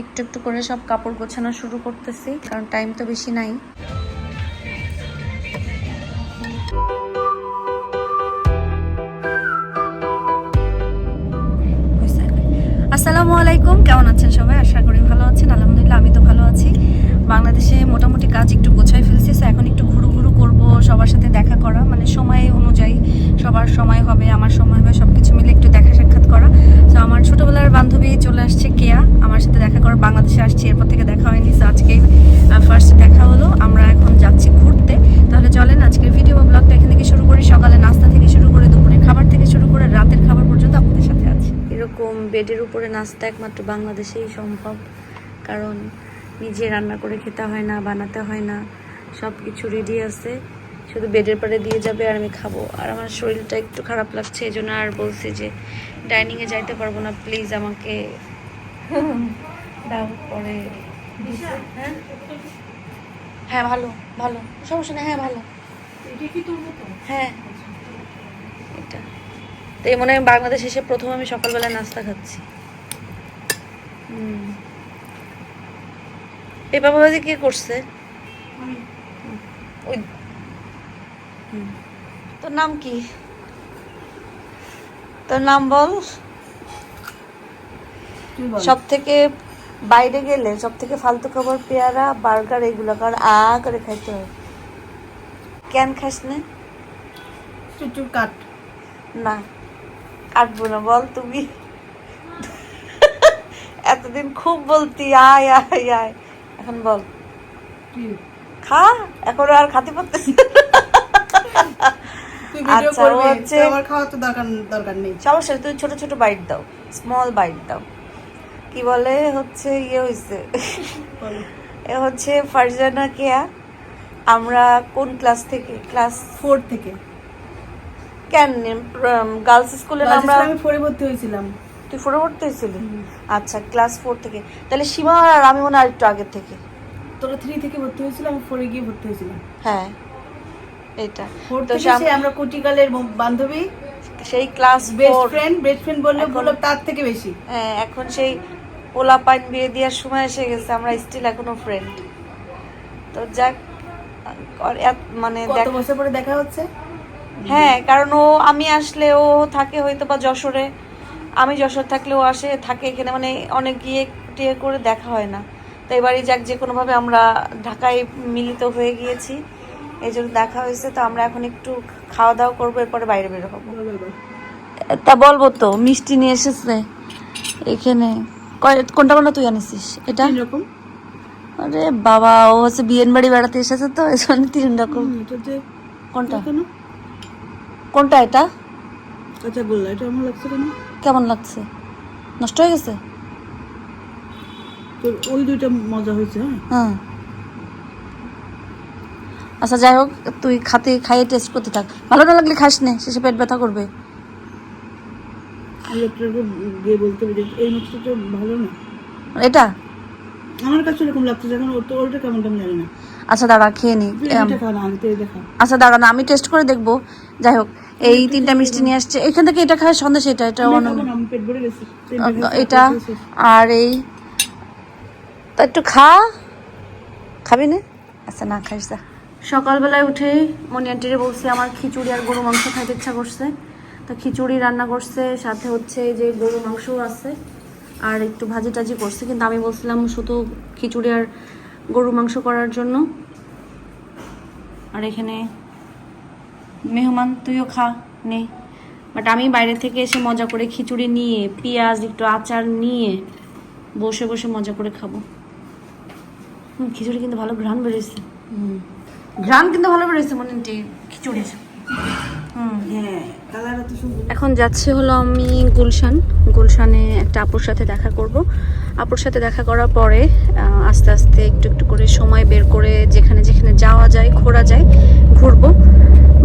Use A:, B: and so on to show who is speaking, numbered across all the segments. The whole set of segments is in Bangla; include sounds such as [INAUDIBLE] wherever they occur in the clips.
A: একটু একটু করে সব কাপড় গোছানো শুরু করতেছি, কারণ টাইম তো বেশি নাই। আসসালামু আলাইকুম, কেমন আছেন সবাই? আশা করি ভালো আছেন, আলহামদুলিল্লাহ আমি তো ভালো আছি। বাংলাদেশে মোটামুটি কাজ একটু গোছাই ফেলছি so এখন একটু ঘুরু ঘুরু করব, সবার সাথে দেখা করা মানে সময় অনুযায়ী সবার সময় হবে, আমার সময় হবে সব কিছু মিলে একটু দেখা করা। তো আমার ছোটোবেলার বান্ধবী চলে আসছে কেয়া। আমার সাথে দেখা করা বাংলাদেশে আসছি, এরপর থেকে দেখা হয়নি। So আজকেই ফার্স্ট দেখা হলো। আমরা এখন যাচ্ছি ঘুরতে। তাহলে চলেন, আজকের ভিডিও বা ব্লগটা এখান থেকে শুরু করি। সকালে নাস্তা থেকে শুরু করে দুপুরে খাবার থেকে শুরু করে, রাতের খাবার পর্যন্ত আপনাদের সাথে আছি। এরকম বেডের উপরে নাস্তা একমাত্র বাংলাদেশেই সম্ভব। কারণ নিজে রান্না করে খেতে হয় না, বানাতে হয় না। সব কিছু রেডি আছে। শুধু বেডের পরে দিয়ে যাবে আর আমি খাব। আর আমার শরীরটা একটু খারাপ লাগছে এই জন্য আর বলছি যে ডাইনিংয়ে যাইতে পারব না প্লিজ আমাকে দাও পরে। হ্যাঁ হ্যাঁ ভালো ভালো। সমস্যা নেই হ্যাঁ ভালো। হ্যাঁ। এটা। তো এই মনে হয় বাংলাদেশ এসে প্রথম আমি সকালবেলা নাস্তা খাচ্ছি। হুম। এই বাবা বাজি কে করছে? ওই। তোর নাম কি? তোর নাম বল। সব থেকে বাইরে গেলে সব থেকে ফালতু খাবার পেয়ারা বার্গার এগুলো কারণ আ করে খাইতে হয়। কেন খাস না?
B: চুচুর কাট
A: না কাটবো না বল তুমি। এতদিন খুব বলতি আয় আয় আয়। এখন বল। খা এখন আর খাতে পারতেছি
B: ভিডিও
A: আচ্ছা, ও হচ্ছে-
B: তো আমার খাওয়া তো দরকার দরকার নেই।
A: সমস্যা তুই ছোট ছোট বাইট দাও স্মল বাইট দাও। কি বলে হচ্ছে ইয়ে হয়েছে এ হচ্ছে ফারজানা কেয়া আমরা কোন ক্লাস থেকে? ক্লাস
B: ফোর থেকে।
A: কেন? গার্লস স্কুলে আমরা
B: আমি ফোরে ভর্তি হয়েছিলাম।
A: তুই ফোরে পড়তে হয়েছিলি? আচ্ছা ক্লাস ফোর থেকে। তাহলে সীমা আর আমি মনে হয় একটু আগের থেকে।
B: তোরা থ্রি থেকে ভর্তি হয়েছিল আমি ফোরে গিয়ে ভর্তি হয়েছিলাম।
A: হ্যাঁ। এটা তো
B: আমরা কুটিকালের বান্ধবী।
A: সেই
B: class
A: best
B: friend best friend বললে তার থেকে বেশি।
A: হ্যাঁ এখন সেই পোলা পাইন বিয়ে দেওয়ার সময় এসে গেছে আমরা স্টিল এখনও ফ্রেন্ড তো যাক মানে
B: কত বছর পরে দেখা হচ্ছে?
A: হ্যাঁ কারণ ও আমি আসলে ও থাকে হয়তো বা যশোরে। আমি যশোর থাকলে ও আসে থাকে এখানে মানে অনেক গিয়ে টিয়ে করে দেখা হয় না। তো এবারই যাক যে কোনোভাবে আমরা ঢাকায় মিলিত হয়ে গিয়েছি। এই জন্য দেখা হয়েছে তো আমরা এখন একটু খাওয়া দাওয়া করব এরপরে বাইরে বের হব। তা বলব তো মিষ্টি নিয়ে এসেছে এখানে। কয়- কোনটা কোনটা তুই আনিসিস এটা?
B: তিন রকম।
A: আরে বাবা ও হচ্ছে বিয়েন বাড়ি বেড়াতে এসেছে তো এই জন্য তিন রকম। কোনটা?
B: কেন?
A: কোনটা এটা?
B: আচ্ছা বলল এটা আমার লাগছে কেন
A: কেমন লাগছে? নষ্ট হয়ে গেছে?
B: তোর ওই দুইটা মজা হয়েছে হ্যাঁ?
A: হ্যাঁ। আচ্ছা যাই হোক তুই খাতে খাইয়ে টেস্ট করতে থাক। ভালো না লাগলে খাস নে শেষে পেট ব্যথা করবে।
B: লোকটাকে গিয়ে বলতে হবে এই মিষ্টিটা ভালো না।
A: এটা?
B: আমার কাছে এরকম লাগছে যখন ওর তো ওটা কেমন কেমন জানি না।
A: আচ্ছা দাঁড়া খেয়ে নি। আচ্ছা দাঁড়া না আমি টেস্ট করে দেখব। যাই হোক এই তিনটা মিষ্টি নিয়ে আসছে। এখান থেকে এটা খায় সন্দেশ এটা এটা এটা আর এই একটু খা। খাবি না? আচ্ছা না খাইস যা। সকালবেলায় উঠেই মনি আন্টিরে বলছি, আমার খিচুড়ি আর গরু মাংস খাইতে ইচ্ছা করছে। তো খিচুড়ি রান্না করছে, সাথে হচ্ছে যে গরু মাংসও আছে, আর একটু ভাজি টাজি করছে। কিন্তু আমি বলছিলাম শুধু খিচুড়ি আর গরু মাংস করার জন্য। আর এখানে মেহমান, তুইও খা, নে। বাট আমি বাইরে থেকে এসে মজা করে খিচুড়ি নিয়ে, পেঁয়াজ, একটু আচার নিয়ে বসে বসে মজা করে খাব। খিচুড়ি কিন্তু ভালো ঘ্রাণ বেরোয়েছে। হুম। ঘ্রাণ কিন্তু ভালো বেরোয়েছে মনে হয় খিচুড়ির
B: হ্যাঁ
A: এখন যাচ্ছে হলো আমি গুলশান। গুলশানে একটা আপুর সাথে দেখা করব। আপুর সাথে দেখা করার পরে আস্তে আস্তে একটু একটু করে সময় বের করে যেখানে যেখানে যাওয়া যায় ঘোরা যায় ঘুরবো।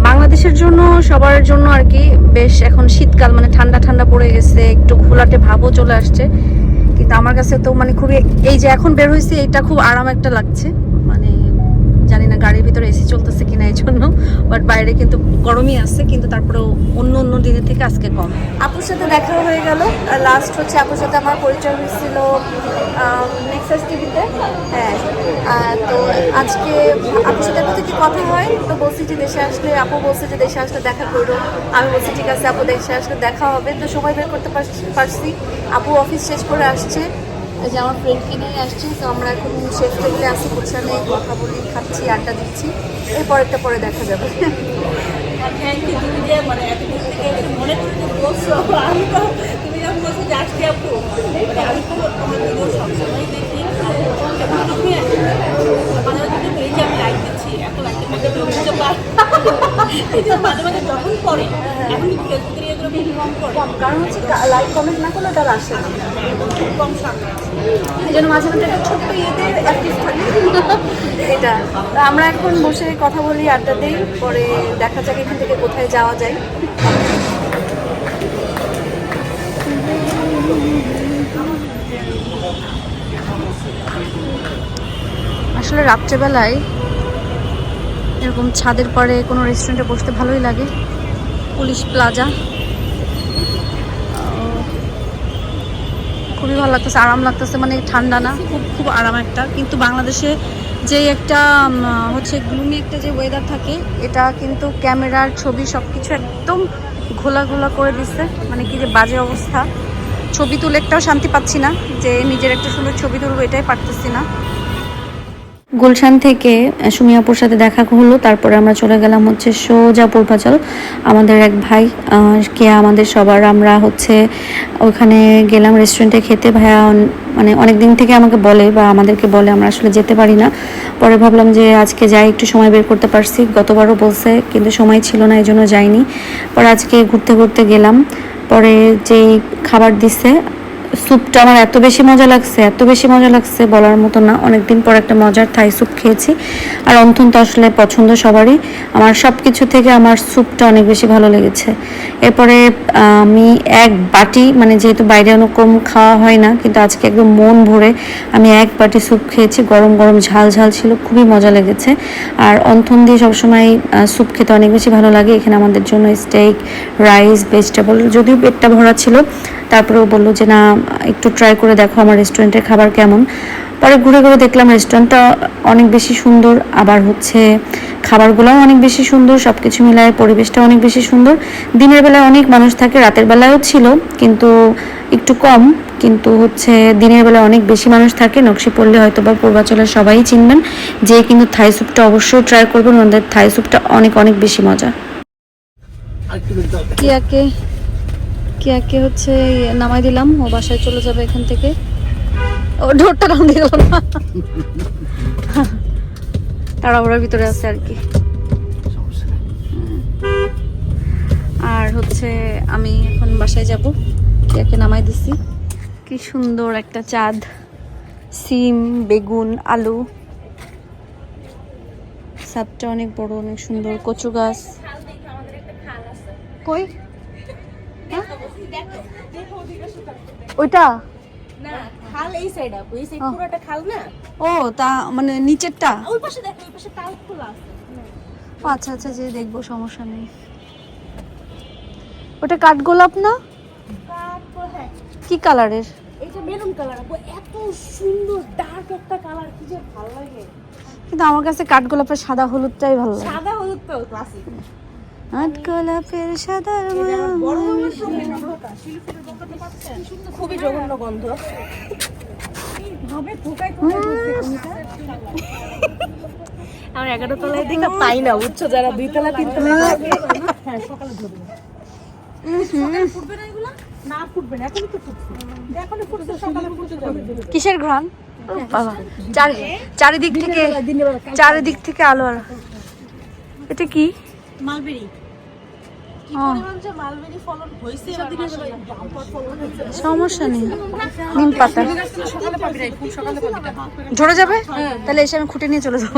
A: বাংলাদেশের জন্য সবার জন্য আর কি বেশ এখন শীতকাল মানে ঠান্ডা ঠান্ডা পড়ে গেছে একটু ঘোলাটে ভাবও চলে আসছে। কিন্তু আমার কাছে তো মানে খুবই এই যে এখন বের হয়েছে এটা খুব আরাম একটা লাগছে। গাড়ির ভিতরে এসি চলতেছে কিনা এই জন্য বাট বাইরে কিন্তু গরমই আছে, কিন্তু তারপরেও অন্য অন্য দিনের থেকে আজকে কম। আপুর সাথে দেখা হয়ে গেল লাস্ট হচ্ছে আপুর সাথে আমার পরিচয় হয়েছিল নেক্সাস টিভিতে হ্যাঁ তো আজকে আপুর সাথে প্রতিটি কথা হয়? তো বলছি যে দেশে আসলে, আপু বলছে যে দেশে আসলে দেখা করো। আমি বলছি, ঠিক আছে, আপু দেশে আসলে দেখা হবে। তো সময় বের করতে পারছি আপু অফিস শেষ করে আসছে। যে আমার ফ্রেন্ডকে নিয়ে আসছি, তো আমরা এখন শেষ টেবিলে আসি, গুছানে কথা বলি, খাচ্ছি, আড্ডা দিচ্ছি। এরপরেরটা পরে দেখা যাবে।
C: থ্যাংক ইউ মানে থেকে মনে তুমি যখন আপু মানে দেখি। এই আমি দিচ্ছি পার। মাঝে মাঝে যখন পড়ে, এখন
A: কারণ হচ্ছে কমেন্ট না আসে জন্য মাঝে মাঝে ছোট্ট এটা। আমরা এখন বসে কথা বলি আড্ডা দিই পরে দেখা যাক এখান থেকে কোথায় যাওয়া যায়। আসলে রাত্রেবেলায় এরকম ছাদের পরে কোনো রেস্টুরেন্টে বসতে ভালোই লাগে। পুলিশ প্লাজা খুবই ভালো লাগতেছে, আরাম লাগতেছে মানে ঠান্ডা না, খুব খুব আরাম একটা। কিন্তু বাংলাদেশে যে একটা হচ্ছে গ্লুমি একটা যে ওয়েদার থাকে, এটা কিন্তু ক্যামেরার ছবি সব কিছু একদম ঘোলা ঘোলা করে দিচ্ছে মানে কি যে বাজে অবস্থা। ছবি তুলে একটাও শান্তি পাচ্ছি না যে নিজের একটা সুন্দর ছবি তুলবো, এটাই পারতেছি না। গুলশান থেকে সুমিয়াপুর সাথে দেখা হলো, তারপরে আমরা চলে গেলাম হচ্ছে সোজা পূর্বাচল। আমাদের এক ভাই কে আমাদের সবার, আমরা হচ্ছে ওখানে গেলাম রেস্টুরেন্টে খেতে। ভাইয়া মানে অনেক দিন থেকে আমাকে বলে বা আমাদেরকে বলে, আমরা আসলে যেতে পারি না। পরে ভাবলাম যে আজকে যাই, একটু সময় বের করতে পারছি। গতবারও বলছে, কিন্তু সময় ছিল না এই জন্য যাইনি। পরে আজকে ঘুরতে ঘুরতে গেলাম। পরে যেই খাবার দিছে স্যুপটা আমার এত বেশি মজা লাগছে, এত বেশি মজা লাগছে বলার মতো না। অনেকদিন পর একটা মজার থাই স্যুপ খেয়েছি। আর অন্থন তো আসলে পছন্দ সবারই। আমার সব কিছু থেকে আমার স্যুপটা অনেক বেশি ভালো লেগেছে। এরপরে, আমি এক বাটি মানে যেহেতু বাইরে ওরকম খাওয়া হয় না, কিন্তু আজকে একদম মন ভরে আমি এক বাটি স্যুপ খেয়েছি। গরম গরম ঝাল ঝাল ছিল, খুবই মজা লেগেছে। আর অন্থন দিয়ে সবসময় স্যুপ খেতে অনেক বেশি ভালো লাগে। এখানে আমাদের জন্য স্টেক রাইস ভেজিটেবল যদিও পেটটা ভরা ছিল, তারপরেও বলল যে না একটু ট্রাই করে দেখো আমার রেস্টুরেন্টের খাবার কেমন। পরে ঘুরে ঘুরে দেখলাম রেস্টুরেন্টটা অনেক বেশি সুন্দর আবার হচ্ছে খাবারগুলোও অনেক বেশি সুন্দর সব কিছু মিলায় পরিবেশটা অনেক বেশি সুন্দর। দিনের বেলায় অনেক মানুষ থাকে রাতের বেলায়ও ছিল কিন্তু একটু কম কিন্তু হচ্ছে দিনের বেলায় অনেক বেশি মানুষ থাকে নকশি পড়লে হয়তো বা পূর্বাচলের সবাই চিনবেন যে কিন্তু থাই স্যুপটা অবশ্যই ট্রাই করবেন ওনাদের থাই স্যুপটা অনেক অনেক বেশি মজা। কিয়াকে? কিয়াকে হচ্ছে নামাই দিলাম ও বাসায় চলে যাবে এখান থেকে। ও ঢোরটা নাম দিয়ে গেল না। তাড়াহুড়ার ভিতরে আছে আর কি। আর হচ্ছে আমি এখন বাসায় যাব কিয়াকে নামাই দিছি। কি সুন্দর একটা চাঁদ সিম বেগুন আলু। সাপটা অনেক বড় অনেক সুন্দর কচু গাছ। কই হ্যাঁ? ওইটা?
C: না খাল এই সাইড আপু এই সাইড
A: ও।
C: পুরোটা খাল না?
A: ও তা মানে নিচেরটা?
C: ওই পাশে দেখো ওই পাশে তাল খোলা আছে।
A: ও আচ্ছা আচ্ছা যে দেখব সমস্যা নেই। ওটা কাঠগোলাপ না?
C: হ্যাঁ।
A: কি কালারের?
C: এটা মেরুন কালার আপু এত সুন্দর ডার্ক একটা কালার কি যে ভালো লাগে।
A: কিন্তু আমার কাছে কাঠগোলাপের সাদা হলুদটাই ভালো লাগে।
C: সাদা হলুদ তো ক্লাসিক
A: কাঠগোলাপের সাদা
C: খুবই জঘন্য গন্ধ। আমার এগারো তলায় দিকে পাই না বুঝছ? যারা দুই তলা তিন তলা হ্যাঁ সকালে ধরবে।
A: কিসের ঘ্রাণ? বাবা। চারিদিক থেকে চারিদিক থেকে আলো আলো এটা কি?
C: মালবেরি।
A: সমস্যা নেই। নিম পাতা। ঝরে যাবে? তাহলে এসে আমি খুঁটে নিয়ে চলে যাব।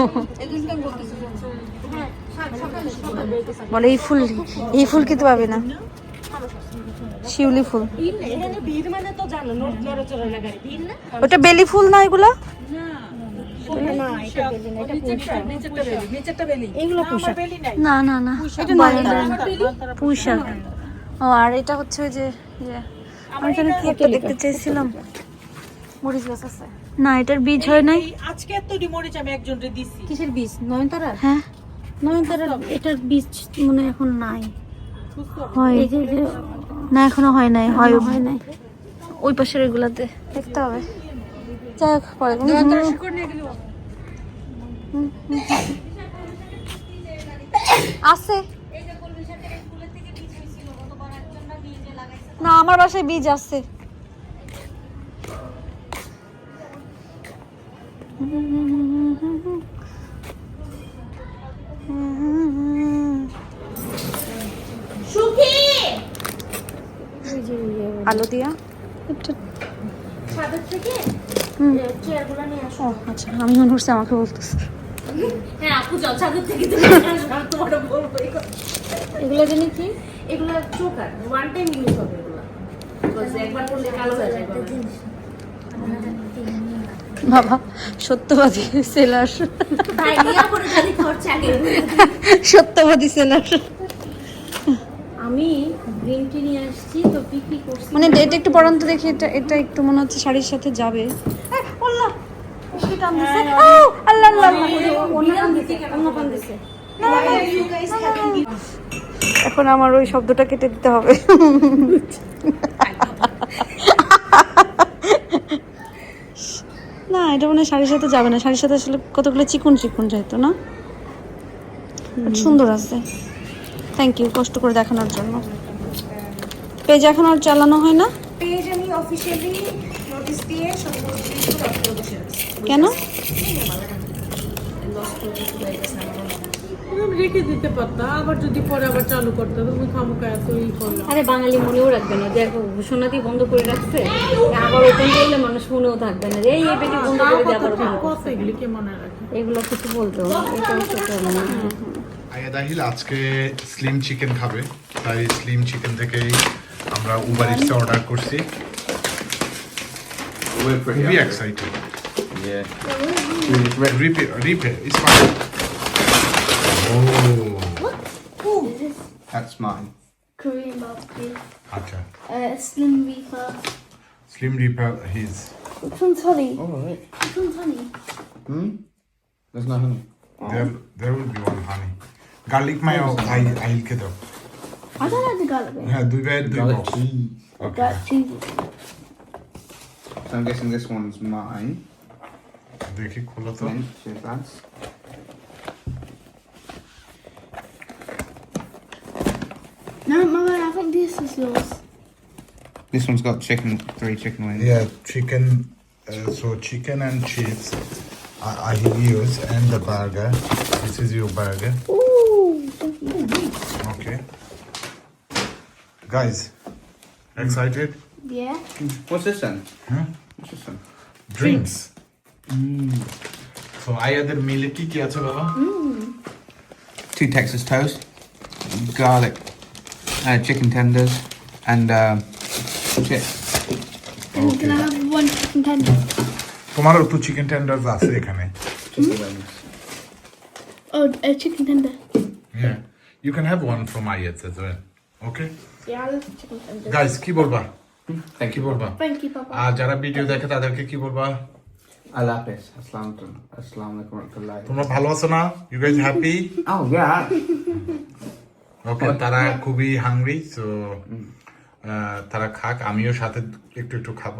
A: বলে এই ফুল এই ফুল কিন্তু পাবে না। শিউলি ফুল।
C: মানে?
A: ওটা বেলি ফুল না এগুলা?
B: এগুলো পোশাক
A: না না না
B: এটা
A: বারান্দা
B: নয়নতারা
A: পুঁই শাক। ও আর এটা হচ্ছে ওই যে আমি এখানে কি একটা দেখতে চাইছিলাম মরিচ গাছ আছে। না এটার বীজ হয় নাই?
B: আজকে এত মরিচ আমি একজনকে দিছি।
D: কিসের বীজ? নয়নতারা
A: হ্যাঁ।
D: নয়নতারা এটার বীজ মনে এখন নাই।
A: হয়।
D: এই যে এই যে
A: না এখনও হয় নাই হয়
D: হয় নাই।
A: ওই পাশের এগুলাতে। দেখতে হবে। যাই হোক পরে। আছে। না আমার বাসায় বীজ আছে। আলো দিয়া। একটু
D: ছাদের থেকে?
A: ও আচ্ছা আমি মনে করছি আমাকে বলতেছে।
D: হ্যাঁ [LAUGHS] এগুলো। জানি কি? এগুলো চোকার ওয়ান টাইম ইউজ হবে এগুলো। একবার করলে কালো হয়ে যাবে
A: বাবা সত্যবাদী সেলার। সত্যবাদী সেলার।
D: আমি গ্রিন টি নিয়ে আসছি তো বিক্রি করছি?
A: মানে ডেট একটু পড়ান তো দেখি এটা এটা একটু মনে হচ্ছে শাড়ির সাথে যাবে। আল্লাহ আল্লাহ আল্লাহ।
D: অন্য পান দিছে অন্য পান দিছে।
A: এখন আমার ওই শব্দটা কেটে দিতে হবে। না এটা মনে হয় শাড়ির সাথে যাবে না। শাড়ির সাথে আসলে কতগুলো চিকুন চিকুন যাইতো না? সুন্দর আছে। থ্যাংক ইউ কষ্ট করে দেখানোর জন্য। পেজ এখন আর চালানো হয় না?
D: পেজ আমি অফিসিয়ালি দিয়ে বসে
A: কেন?
B: রেখে দিতে পারতা আবার যদি পরে আবার চালু করতে তুমি খামুকা এত ই করল।
D: আরে বাঙালি মনেও রাখবে না ঘোষণা দিয়ে বন্ধ করে রাখছে আবার ওপেন করলে মানুষ মনেও থাকবে না এই এই পেটি বন্ধ করে দিয়ে আবার open করছে।
B: এগুলি কে মনে রাখে?
D: এগুলো কিছু বলতো এটা হচ্ছে তো
E: আয়া দাহিল আজকে স্লিম চিকেন খাবে তাই স্লিম চিকেন থেকেই আমরা উবার ইটসে অর্ডার করছি।
F: We're pretty We're
E: excited.
F: Yeah. We just Rip
E: it, rip it. It's fine.
F: Oh, This That's mine.
G: Korean barbecue.
E: okay.
G: Uh, Slim Reaper.
E: Slim Reaper, his.
G: Which one's honey?
F: All right.
G: Which one's honey?
F: Hmm. There's no honey.
E: There, there will be one honey. Garlic mayo, I, I'll get up.
G: I don't like the garlic bit.
E: Yeah, do that, do
F: Garlic cheese.
E: Okay.
G: Got cheese.
F: So I'm guessing this one's mine.
E: দেখি খোলো তো
F: Then cheers, lads.
G: No, Mama, I think this is yours.
F: This one's got chicken, three chicken wings.
E: Yeah, chicken. Uh, so chicken and cheese. I, I use and the burger. This is your burger.
G: Ooh, thank you.
E: Okay. Guys, excited?
G: Yeah.
F: What's this then?
E: Huh?
F: What's this then?
E: Drinks. So আয়াদের মিলে কি কি আছে বাবা?
F: Two Texas toast, garlic, uh, chicken tenders, and um, chips.
G: And can I have one chicken tender?
E: তোমারও তো চিকেন টেন্ডার্স আছে এখানে।
F: Chicken wings.
G: Oh, a chicken tender.
E: Yeah. You can have one from Ayed's as well. Okay?
G: Yeah, I love chicken tender.
E: Guys, কি বলবা?
F: Thank
E: কি
F: you.
E: বলবা?
G: Thank you, Papa.
E: আর যারা ভিডিও দেখে তাদেরকে কি বলবা?
F: Allah Hafiz. Assalamu alaikum. Assalamu alaikum wa
E: তোমরা ভালো আছো না? You guys happy?
F: Oh, yeah.
E: ওকে তারা খুবই হাংরি সো তারা খাক আমিও সাথে একটু একটু খাব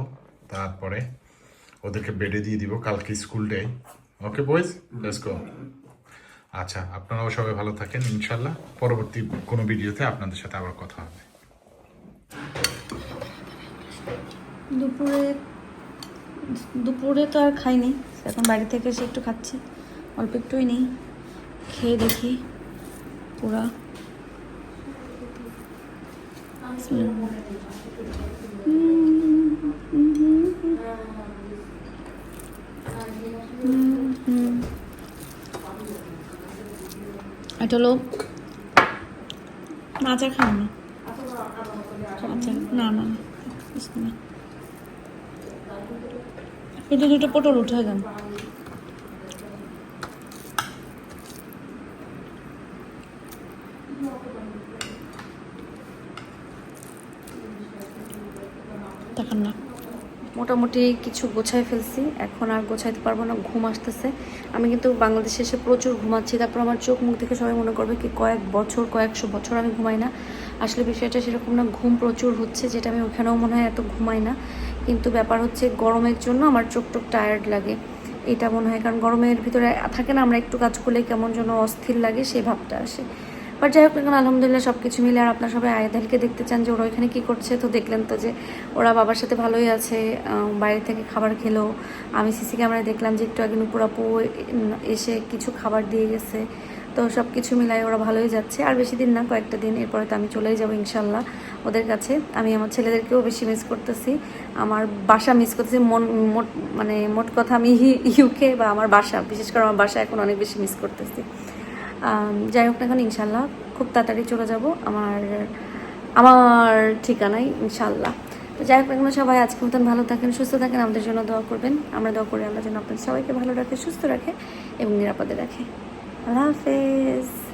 E: তারপরে ওদেরকে বেডে দিয়ে দিব কালকে school day okay boys let's go আচ্ছা আপনারাও সবাই ভালো থাকেন ইনশাল্লাহ পরবর্তী কোনো ভিডিওতে আপনাদের সাথে আবার কথা হবে
A: দুপুরে দুপুরে তো আর খাইনি। এখন বাড়ি থেকে এসে একটু খাচ্ছি। অল্প একটুই নেই। খেয়ে দেখি পুরা। এটা হলো না আচার খাও না? আচ্ছা না না না। কিন্তু দুটো পটল উঠে গেল। না। মোটামুটি কিছু গোছায় ফেলছি। এখন আর গোছাইতে পারব না, ঘুম আসতেছে। আমি কিন্তু বাংলাদেশে এসে প্রচুর ঘুমাচ্ছি, তারপর আমার চোখ মুখ থেকে সবাই মনে করবে কি কয়েক বছর, কয়েকশো বছর আমি ঘুমাই না। আসলে বিষয়টা সেরকম না, ঘুম প্রচুর হচ্ছে, যেটা আমি ওখানেও মনে হয় এত ঘুমাই না। কিন্তু ব্যাপার হচ্ছে গরমের জন্য আমার চোখ টোক টায়ার্ড লাগে। এটা মনে হয়, কারণ গরমের ভিতরে থাকে না, আমরা একটু কাজ করলে কেমন যেন অস্থির লাগে সেই ভাবটা আসে। বাট যাই হোক, এখন আলহামদুলিল্লাহ সব কিছু মিলে আর আপনার সবাই আয়াদালকে দেখতে চান যে ওরা ওইখানে কী করছে, তো দেখলেন তো যে ওরা বাবার সাথে ভালোই আছে বাইরে থেকে খাবার খেলো। আমি সিসি ক্যামেরায় দেখলাম যে একটু আগে নুপুর এসে কিছু খাবার দিয়ে গেছে। তো সব কিছু মিলাই ওরা ভালোই যাচ্ছে। আর বেশি দিন না, কয়েকটা দিন, এরপরে তো আমি চলেই যাব ইনশাল্লাহ ওদের কাছে। আমি আমার ছেলেদেরকেও বেশি মিস করতেছি। আমার বাসা মিস করতেছি। মন, মোট মানে মোট কথা আমি [LAUGHS] ইউকে বা আমার বাসা, বিশেষ করে আমার বাসা এখন অনেক বেশি মিস করতেছি। যাই হোক না এখন ইনশাল্লাহ খুব তাড়াতাড়ি চলে যাব। আমার আমার ঠিকানায় ইনশাল্লাহ। তো যাই হোক না সবাই আজকের মতন ভালো থাকেন, সুস্থ থাকেন, আমাদের জন্য দোয়া করবেন। আমরা দোয়া করি আল্লাহ যেন আপনাদের সবাইকে ভালো রাখে, সুস্থ রাখে এবং নিরাপদে রাখে। আল্লাহ হাফেজ